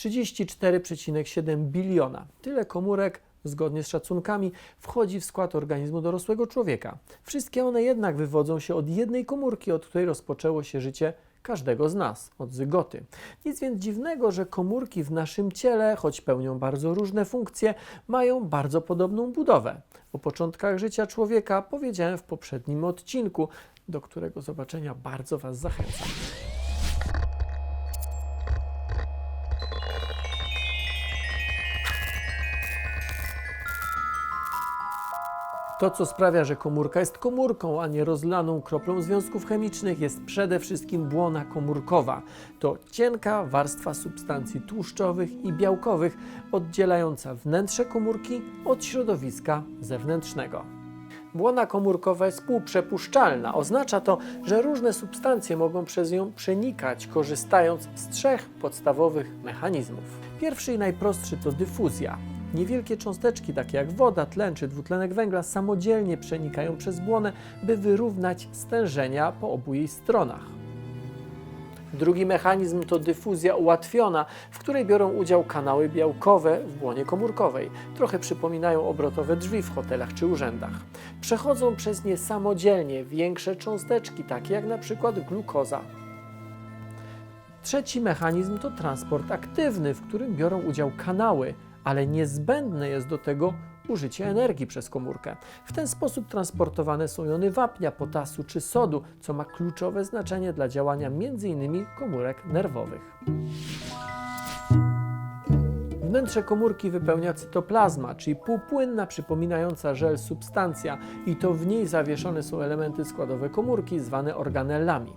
34,7 biliona. Tyle komórek, zgodnie z szacunkami, wchodzi w skład organizmu dorosłego człowieka. Wszystkie one jednak wywodzą się od jednej komórki, od której rozpoczęło się życie każdego z nas, od zygoty. Nic więc dziwnego, że komórki w naszym ciele, choć pełnią bardzo różne funkcje, mają bardzo podobną budowę. O początkach życia człowieka powiedziałem w poprzednim odcinku, do którego zobaczenia bardzo Was zachęcam. To, co sprawia, że komórka jest komórką, a nie rozlaną kroplą związków chemicznych, jest przede wszystkim błona komórkowa. To cienka warstwa substancji tłuszczowych i białkowych, oddzielająca wnętrze komórki od środowiska zewnętrznego. Błona komórkowa jest półprzepuszczalna. Oznacza to, że różne substancje mogą przez nią przenikać, korzystając z trzech podstawowych mechanizmów. Pierwszy i najprostszy to dyfuzja. Niewielkie cząsteczki, takie jak woda, tlen czy dwutlenek węgla, samodzielnie przenikają przez błonę, by wyrównać stężenia po obu jej stronach. Drugi mechanizm to dyfuzja ułatwiona, w której biorą udział kanały białkowe w błonie komórkowej. Trochę przypominają obrotowe drzwi w hotelach czy urzędach. Przechodzą przez nie samodzielnie większe cząsteczki, takie jak na przykład glukoza. Trzeci mechanizm to transport aktywny, w którym biorą udział kanały, ale niezbędne jest do tego użycie energii przez komórkę. W ten sposób transportowane są jony wapnia, potasu czy sodu, co ma kluczowe znaczenie dla działania m.in. komórek nerwowych. Wnętrze komórki wypełnia cytoplazma, czyli półpłynna, przypominająca żel substancja i to w niej zawieszone są elementy składowe komórki zwane organellami.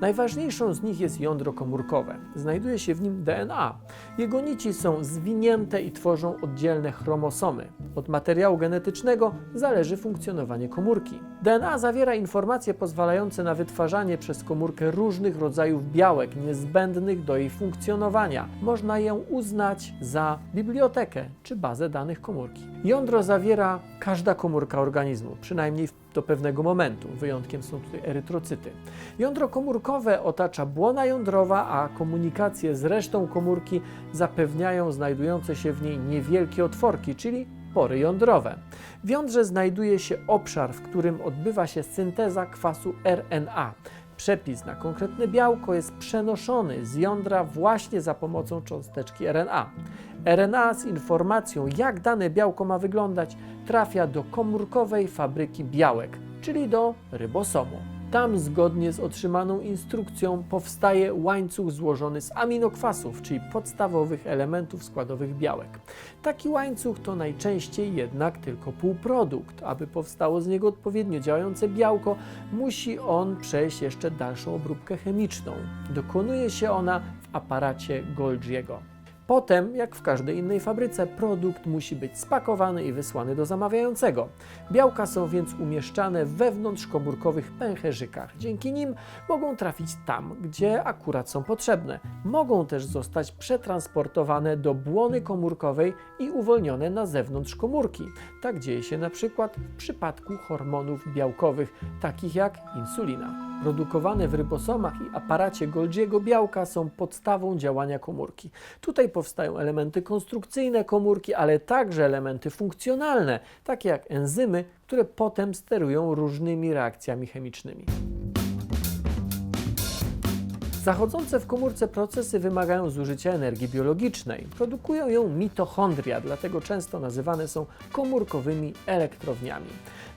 Najważniejszą z nich jest jądro komórkowe. Znajduje się w nim DNA. Jego nici są zwinięte i tworzą oddzielne chromosomy. Od materiału genetycznego zależy funkcjonowanie komórki. DNA zawiera informacje pozwalające na wytwarzanie przez komórkę różnych rodzajów białek niezbędnych do jej funkcjonowania. Można ją uznać za bibliotekę czy bazę danych komórki. Jądro zawiera każda komórka organizmu, przynajmniej do pewnego momentu. Wyjątkiem są tutaj erytrocyty. Jądro komórkowe otacza błona jądrowa, a komunikację z resztą komórki zapewniają znajdujące się w niej niewielkie otworki, czyli pory jądrowe. W jądrze znajduje się obszar, w którym odbywa się synteza kwasu RNA. Przepis na konkretne białko jest przenoszony z jądra właśnie za pomocą cząsteczki RNA. RNA z informacją, jak dane białko ma wyglądać, trafia do komórkowej fabryki białek, czyli do rybosomu. Tam, zgodnie z otrzymaną instrukcją, powstaje łańcuch złożony z aminokwasów, czyli podstawowych elementów składowych białek. Taki łańcuch to najczęściej jednak tylko półprodukt. Aby powstało z niego odpowiednio działające białko, musi on przejść jeszcze dalszą obróbkę chemiczną. Dokonuje się ona w aparacie Golgiego. Potem, jak w każdej innej fabryce, produkt musi być spakowany i wysłany do zamawiającego. Białka są więc umieszczane wewnątrz komórkowych pęcherzykach. Dzięki nim mogą trafić tam, gdzie akurat są potrzebne. Mogą też zostać przetransportowane do błony komórkowej i uwolnione na zewnątrz komórki. Tak dzieje się na przykład w przypadku hormonów białkowych, takich jak insulina. Produkowane w rybosomach i aparacie Golgiego białka są podstawą działania komórki. Tutaj powstają elementy konstrukcyjne komórki, ale także elementy funkcjonalne, takie jak enzymy, które potem sterują różnymi reakcjami chemicznymi. Zachodzące w komórce procesy wymagają zużycia energii biologicznej. Produkują ją mitochondria, dlatego często nazywane są komórkowymi elektrowniami.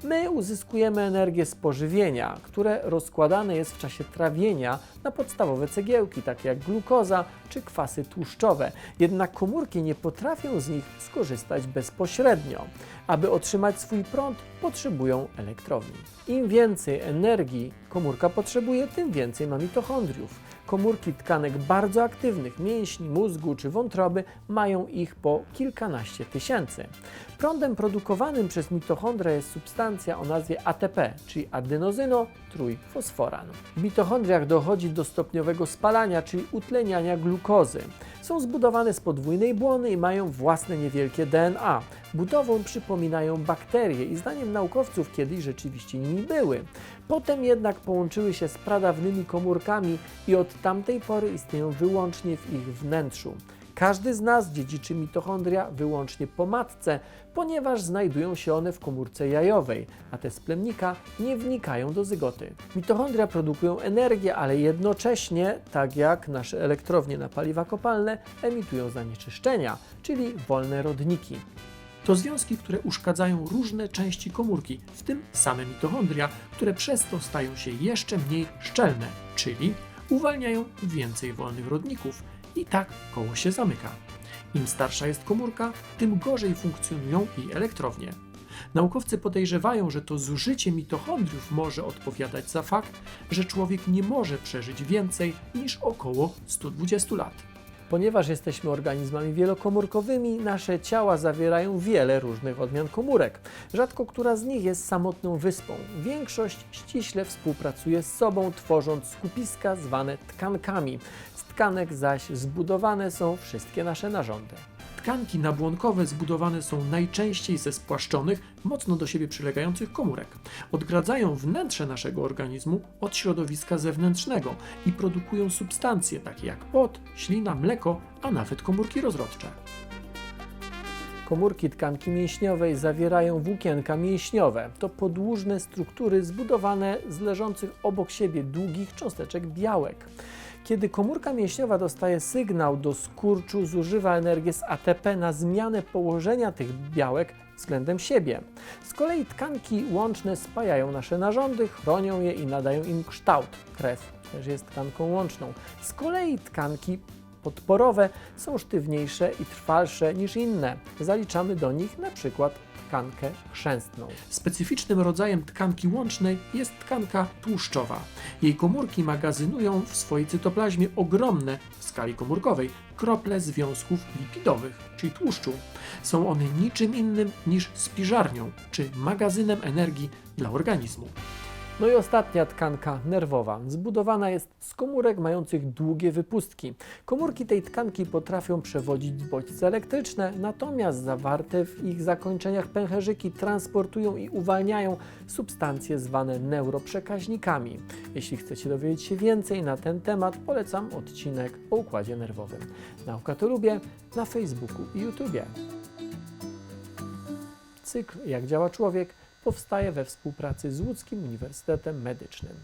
My uzyskujemy energię z pożywienia, które rozkładane jest w czasie trawienia na podstawowe cegiełki, takie jak glukoza czy kwasy tłuszczowe. Jednak komórki nie potrafią z nich skorzystać bezpośrednio. Aby otrzymać swój prąd, potrzebują elektrowni. Im więcej energii komórka potrzebuje, tym więcej ma mitochondriów. Komórki tkanek bardzo aktywnych, mięśni, mózgu czy wątroby mają ich po kilkanaście tysięcy. Prądem produkowanym przez mitochondria jest substancja o nazwie ATP, czyli adenozyno-trójfosforan. W mitochondriach dochodzi do stopniowego spalania, czyli utleniania glukozy. Są zbudowane z podwójnej błony i mają własne niewielkie DNA. Budową przypominają bakterie i zdaniem naukowców kiedyś rzeczywiście nimi były. Potem jednak połączyły się z pradawnymi komórkami i od tamtej pory istnieją wyłącznie w ich wnętrzu. Każdy z nas dziedziczy mitochondria wyłącznie po matce, ponieważ znajdują się one w komórce jajowej, a te z plemnika nie wnikają do zygoty. Mitochondria produkują energię, ale jednocześnie, tak jak nasze elektrownie na paliwa kopalne, emitują zanieczyszczenia, czyli wolne rodniki. To związki, które uszkadzają różne części komórki, w tym same mitochondria, które przez to stają się jeszcze mniej szczelne, czyli uwalniają więcej wolnych rodników i tak koło się zamyka. Im starsza jest komórka, tym gorzej funkcjonują jej elektrownie. Naukowcy podejrzewają, że to zużycie mitochondriów może odpowiadać za fakt, że człowiek nie może przeżyć więcej niż około 120 lat. Ponieważ jesteśmy organizmami wielokomórkowymi, nasze ciała zawierają wiele różnych odmian komórek. Rzadko która z nich jest samotną wyspą. Większość ściśle współpracuje z sobą, tworząc skupiska zwane tkankami. Z tkanek zaś zbudowane są wszystkie nasze narządy. Tkanki nabłonkowe zbudowane są najczęściej ze spłaszczonych, mocno do siebie przylegających komórek. Odgradzają wnętrze naszego organizmu od środowiska zewnętrznego i produkują substancje takie jak pot, ślina, mleko, a nawet komórki rozrodcze. Komórki tkanki mięśniowej zawierają włókienka mięśniowe. To podłużne struktury zbudowane z leżących obok siebie długich cząsteczek białek. Kiedy komórka mięśniowa dostaje sygnał do skurczu, zużywa energię z ATP na zmianę położenia tych białek względem siebie. Z kolei tkanki łączne spajają nasze narządy, chronią je i nadają im kształt. Krew też jest tkanką łączną. Z kolei tkanki podporowe są sztywniejsze i trwalsze niż inne. Zaliczamy do nich na przykład tkankę chrzęstną. Specyficznym rodzajem tkanki łącznej jest tkanka tłuszczowa. Jej komórki magazynują w swojej cytoplazmie ogromne w skali komórkowej krople związków lipidowych, czyli tłuszczu. Są one niczym innym niż spiżarnią czy magazynem energii dla organizmu. No i ostatnia tkanka nerwowa. Zbudowana jest z komórek mających długie wypustki. Komórki tej tkanki potrafią przewodzić bodźce elektryczne, natomiast zawarte w ich zakończeniach pęcherzyki transportują i uwalniają substancje zwane neuroprzekaźnikami. Jeśli chcecie dowiedzieć się więcej na ten temat, polecam odcinek o układzie nerwowym. Nauka to lubię na Facebooku i YouTubie. Cykl Jak działa człowiek powstaje we współpracy z Łódzkim Uniwersytetem Medycznym.